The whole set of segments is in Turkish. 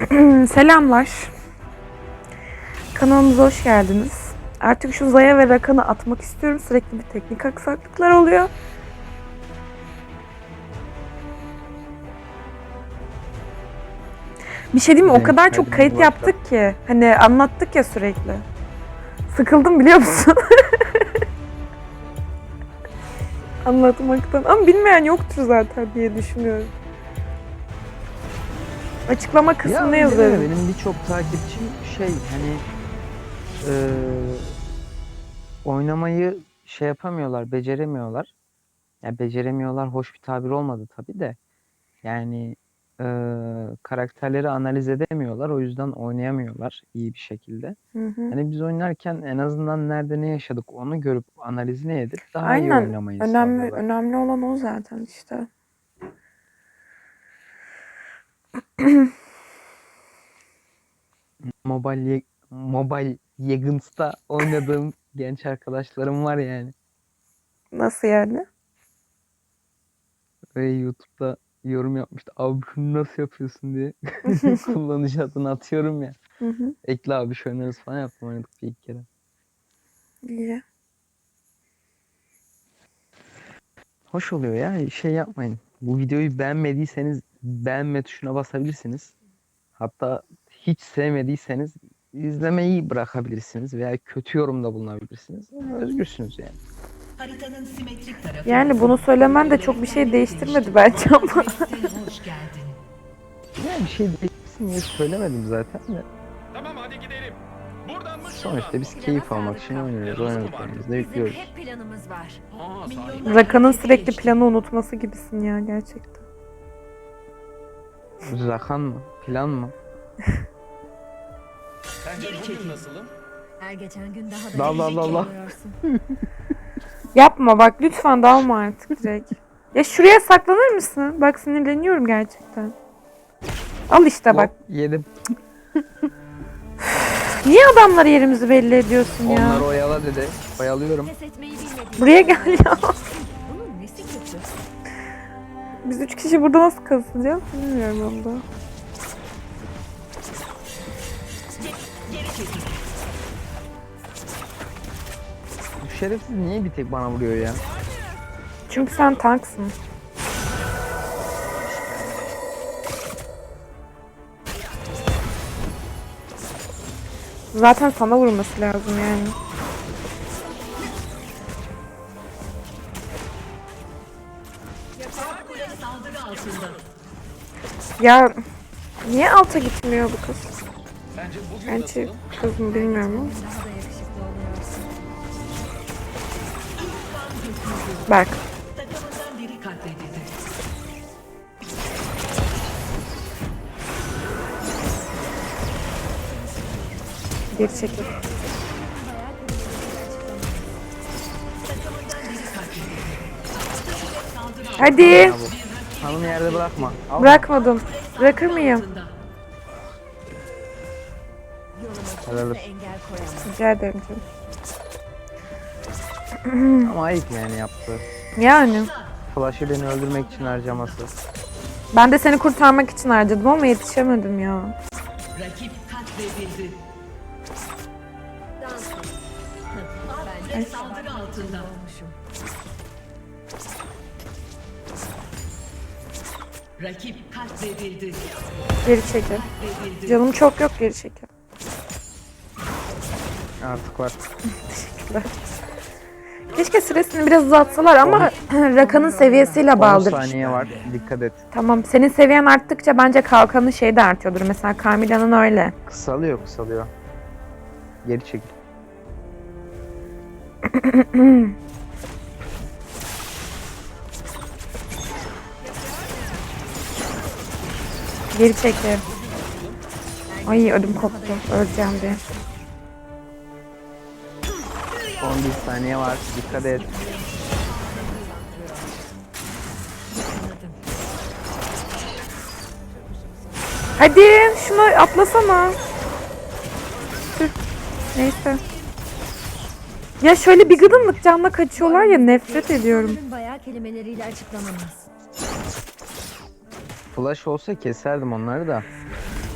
Selamlar. Kanalımıza hoş geldiniz. Artık şu Zaya ve Rakan'ı atmak istiyorum. Sürekli bir teknik aksaklıklar oluyor. Bir şey diyeyim mi? O kadar çok kayıt yaptık ki. Hani anlattık ya sürekli. Sıkıldım biliyor musun? Anlatmaktan. Ama bilmeyen yoktur zaten diye düşünüyorum. Açıklama kısmına öyle yazarım. Benim birçok takipçim şey hani eee, oynamayı şey yapamıyorlar, beceremiyorlar. Ya beceremiyorlar hoş bir tabir olmadı tabii de. Yani eee, karakterleri analiz edemiyorlar. O yüzden oynayamıyorlar iyi bir şekilde. Hı hı. Hani biz oynarken en azından nerede ne yaşadık onu görüp analizini edip daha iyi Aynen. oynamayı Önemli sağlıyorlar. önemli olan o zaten işte. Mobile Ye- Mobile Legends'ta oynadığım genç arkadaşlarım var yani. Nasıl yani? Ve YouTube'da yorum yapmıştı. Abi şunu nasıl yapıyorsun diye. Kullanıcı adını atıyorum ya. Hı hı. Ekle abi şu oynarız falan yaptım oynadık bir iki kere. İyi. Hoş oluyor ya şey yapmayın. Bu videoyu beğenmediyseniz beğenme tuşuna basabilirsiniz. Hatta hiç sevmediyseniz izlemeyi bırakabilirsiniz veya kötü yorumda bulunabilirsiniz. Özgürsünüz yani. Haritanın simetrik tarafı. Yani bunu söylemen de çok bir şey değiştirmedi bence ama. Hoş geldin. Yani bir şey değişsin diye söylemedim zaten de. Tamam hadi gidelim. Buradan mı Sonuçta biz keyif almak için oynuyoruz. Oynadıklarımızda Bizim yüklüyoruz. hep planımız var. Aa, sahi. Milyonlarca Rakan'ın sürekli planı unutması gibisin ya gerçekten. Zakan mı? Plan mı? Sence bugün nasılım? Her geçen gün daha da La la la la. oluyorsun. Yapma bak lütfen dalma artık direkt. Ya şuraya saklanır mısın? Bak sinirleniyorum gerçekten. Al işte bak. Hop, yedim. Niye adamları yerimizi belli ediyorsun ya? Onları oyala dedi. Oyalıyorum. Buraya gel ya. Biz üç kişi burada nasıl kasacağız bilmiyorum onu da. Bu şerefsiz niye bir tek bana vuruyor ya? Çünkü sen tanksın. Zaten sana vurması lazım yani. Ya niye alta gitmiyor bu kız? Bugün Bence nasılım? kız mı bilmiyorum ama. Bak. Geri çekil. Hadi. Ya bu. Hanım yerde bırakma. Al. Bırakmadım. Bırakır mıyım? Helal. Rica ederim canım. Ama ayıp yani yaptı. Yani. Flash'ı beni öldürmek için harcaması. Ben de seni kurtarmak için harcadım ama yetişemedim ya. Rakip katledildi. Dans. Bence saldırı altında. Olmuşum. Rakip katledildi. Geri çekil. Canım çok yok geri çekil. Artık var. Keşke süresini biraz uzatsalar ama Rakan'ın seviyesiyle 10 bağlıdır. saniye var. Dikkat et. Tamam senin seviyen arttıkça bence kalkanın şey de artıyordur. Mesela Carmilla'nın öyle. Kısalıyor kısalıyor. Geri çekil. Geri çekil. Ay ödüm koptu. Öleceğim diye. 11 saniye var. Dikkat et. Hadi şunu atlasana. Dur. Neyse. Ya şöyle bir gıdımlık canla kaçıyorlar ya nefret ediyorum. Bayağı kelimeleriyle açıklanamaz. Flash olsa keserdim onları da.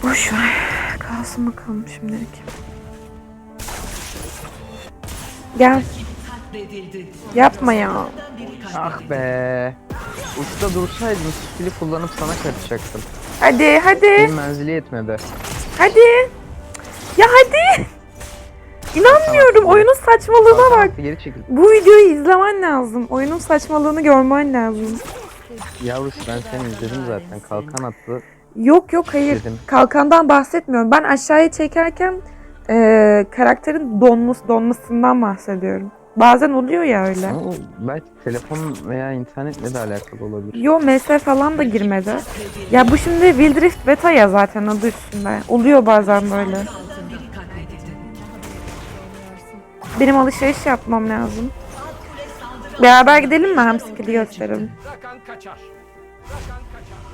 Boş ver. Kalsın bakalım şimdilik. Gel. Yapma ya. Ah be. Uçta dursaydın skill'i kullanıp sana kaçacaktım. Hadi hadi. Bir menzili yetmedi. Hadi. Ya hadi. İnanmıyorum. Oyunun saçmalığına bak. Kalkan Geri çekil. Bu videoyu izlemen lazım. Oyunun saçmalığını görmen lazım. Yavrusu ben seni izledim zaten. Kalkan attı. Yok yok hayır. Dedim. Kalkandan bahsetmiyorum. Ben aşağıya çekerken e, karakterin donması, donmasından bahsediyorum. Bazen oluyor ya öyle. Ama belki telefon veya internetle de alakalı olabilir. Yo MS falan da girmedi. Ya bu şimdi Wild Rift Beta ya zaten adı üstünde. Oluyor bazen böyle. Benim alışveriş yapmam lazım. Beraber gidelim mi? Hem skill'i kaçar.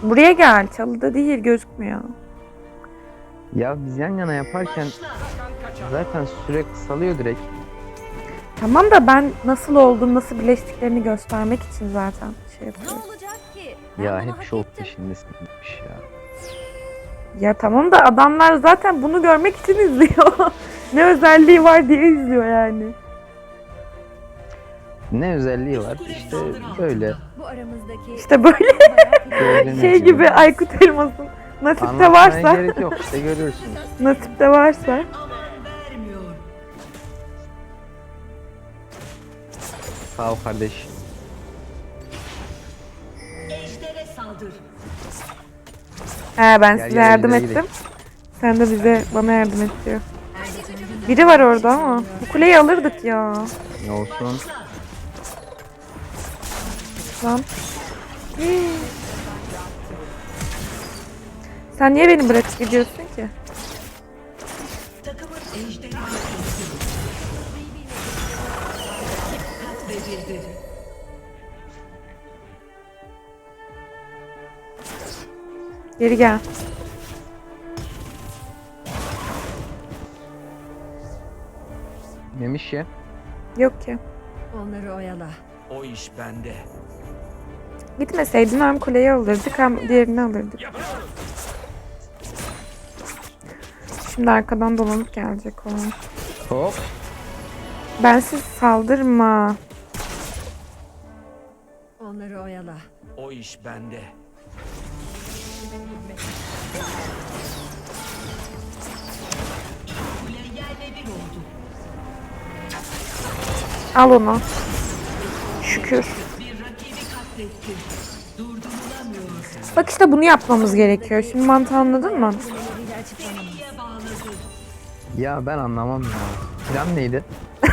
Buraya gel. Çalıda değil gözükmüyor. Ya biz yan yana yaparken zaten süre kısalıyor direkt. Tamam da ben nasıl olduğunu, nasıl birleştiklerini göstermek için zaten şey yapıyorum. olacak ki? Ben Ya hep şov ettim. peşindesinmiş ya. Ya tamam da adamlar zaten bunu görmek için izliyor. ne özelliği var diye izliyor yani. Ne özelliği var? İşte böyle. Bu aramızdaki İşte böyle şey gibi Aykut Elmas'ın nasipte Anlatmaya varsa, gerek yok işte görüyorsunuz. nasipte varsa. Sağ ol kardeş. He ben Gel, size gel, yardım gidelim, ettim. Sen de bize bana yardım et diyor. Biri var orada ama bu kuleyi alırdık ya. Ne olsun? Lan. Sen niye beni bırakıp gidiyorsun ki? Geri gel. Memiş ya. Yok ki. onları oyala. O iş bende. Gitmeseydin hem kuleyi alırdık hem diğerini alırdık. Şimdi arkadan dolanıp gelecek o. Hop. Bensiz saldırma. Onları oyala. O iş bende. Al onu. Şükür. Bak işte bunu yapmamız gerekiyor. Şimdi mantığı anladın mı? Ya ben anlamam ya. Plan neydi?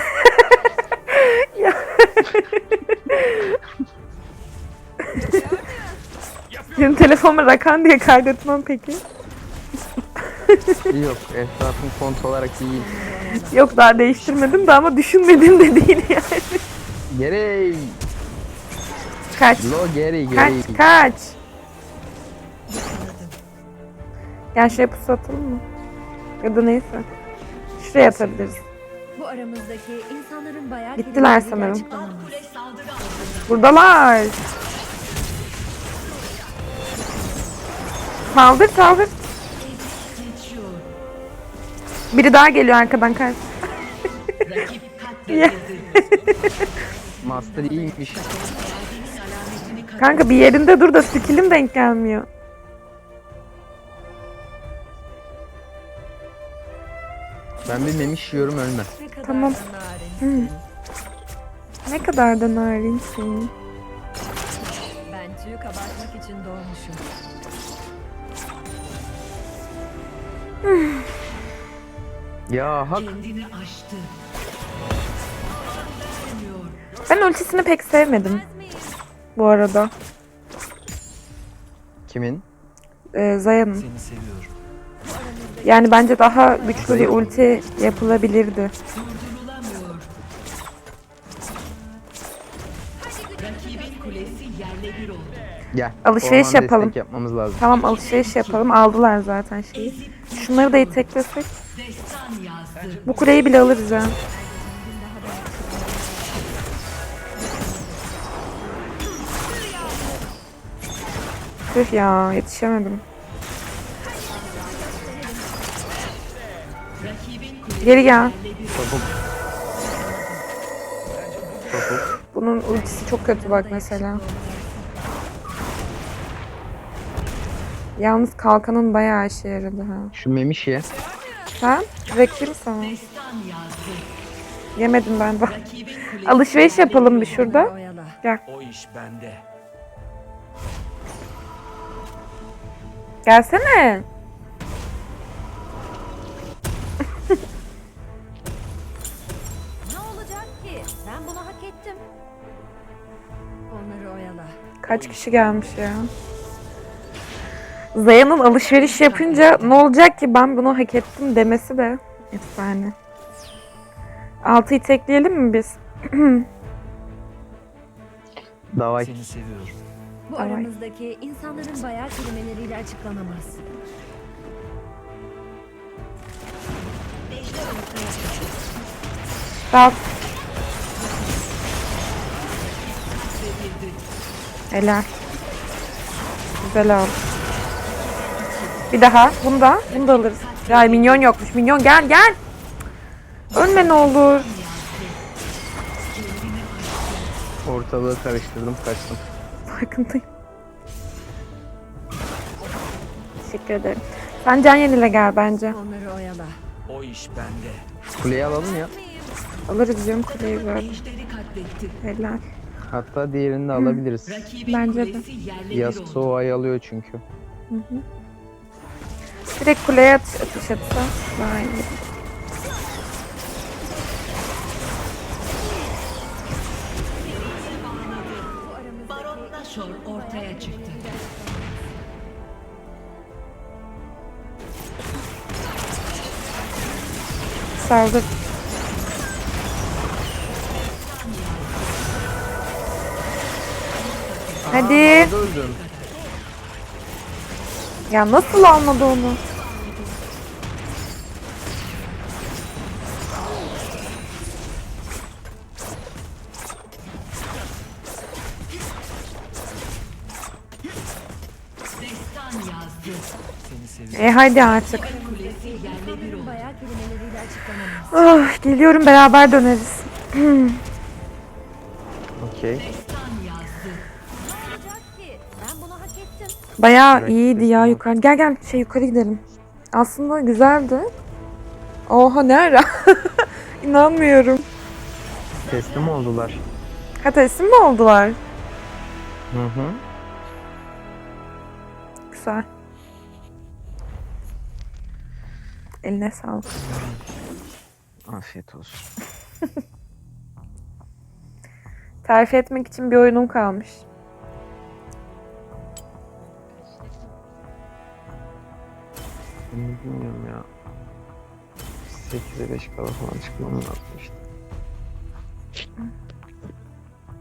Senin telefonuma rakan diye kaydetmem peki. Yok etrafım kont olarak iyi. Yok daha değiştirmedim de ama düşünmedim de değil yani. Geri. Kaç. Lo geri Kaç geri. kaç. Gel şuraya pusu atalım mı? Ya da neyse. Şuraya atabiliriz. Bu aramızdaki insanların bayağı Gittiler sanırım. açıklanamaz. Buradalar. Saldır saldır. Biri daha geliyor arkadan kaç. Master iyiymiş. Kanka bir yerinde dur da skillim denk gelmiyor. Ben bir memiş yiyorum ölme. Tamam. Ne kadar da narinsin. Ben tüy kabartmak için doğmuşum. Ya hak. Kendini aştı. Ben ultisini pek sevmedim bu arada. Kimin? Ee, Zaya'nın. Seni seviyorum. Yani bence daha güçlü bir ulti yapılabilirdi. Durdurulamıyor. Rakibin kulesi yerle bir oldu. Gel. Alışveriş Orman yapalım. yapmamız lazım. Tamam alışveriş yapalım. Aldılar zaten şeyi. Şunları da iteklesek. Bu kuleyi bile alırız ha. Tüh ya yetişemedim. Geri gel. Topuk. Topuk. Bunun ultisi çok kötü bak mesela. Yalnız kalkanın bayağı işe yaradı ha. Şu memiş ye. Sen? Bırakayım sana. Yemedim ben de. Alışveriş yapalım bir şurada. Oyala. O iş bende. Gelsene. Ne olacak ki? Ben bunu hak ettim. Onları oyala. Kaç kişi gelmiş ya. Zaya'nın alışveriş yapınca ne olacak ki ben bunu hak ettim demesi de efsane. Altıyı tekleyelim mi biz? Davay. Seni seviyorum. Bu aramızdaki insanların bayağı kelimeleriyle açıklanamaz. Dal. Helal. Güzel oldu. Bir daha. Bunu da. Bunu da alırız. Ya minyon yokmuş. Minyon gel gel. Ölme ne olur. Ortalığı karıştırdım kaçtım. Farkındayım. Teşekkür ederim. Sen can yenile gel bence. Onları oyala. O iş bende. Kuleyi alalım ya. Alırız diyorum kuleyi böyle. Helal. Hatta diğerini de alabiliriz. Bence de. Yasuo oldu. o ayı alıyor çünkü. Direkt kuleye atış, atış atsa daha iyi. Nashor ortaya çıktı. Saldır. Hadi. Öldüm. Ya nasıl almadı onu? E hadi artık. Ah, geliyorum beraber döneriz. Okey. Hak ettim. Bayağı iyiydi ya yukarı. Gel gel şey yukarı gidelim. Aslında güzeldi. Oha ne ara? İnanmıyorum. Teslim oldular. Ha teslim mi oldular? Hı hı. Güzel. Eline sağlık. Afiyet olsun. Tarif etmek için bir oyunum kalmış. Ben Bilmiyorum ya. 8'e 5 kala falan çıkmam lazım işte.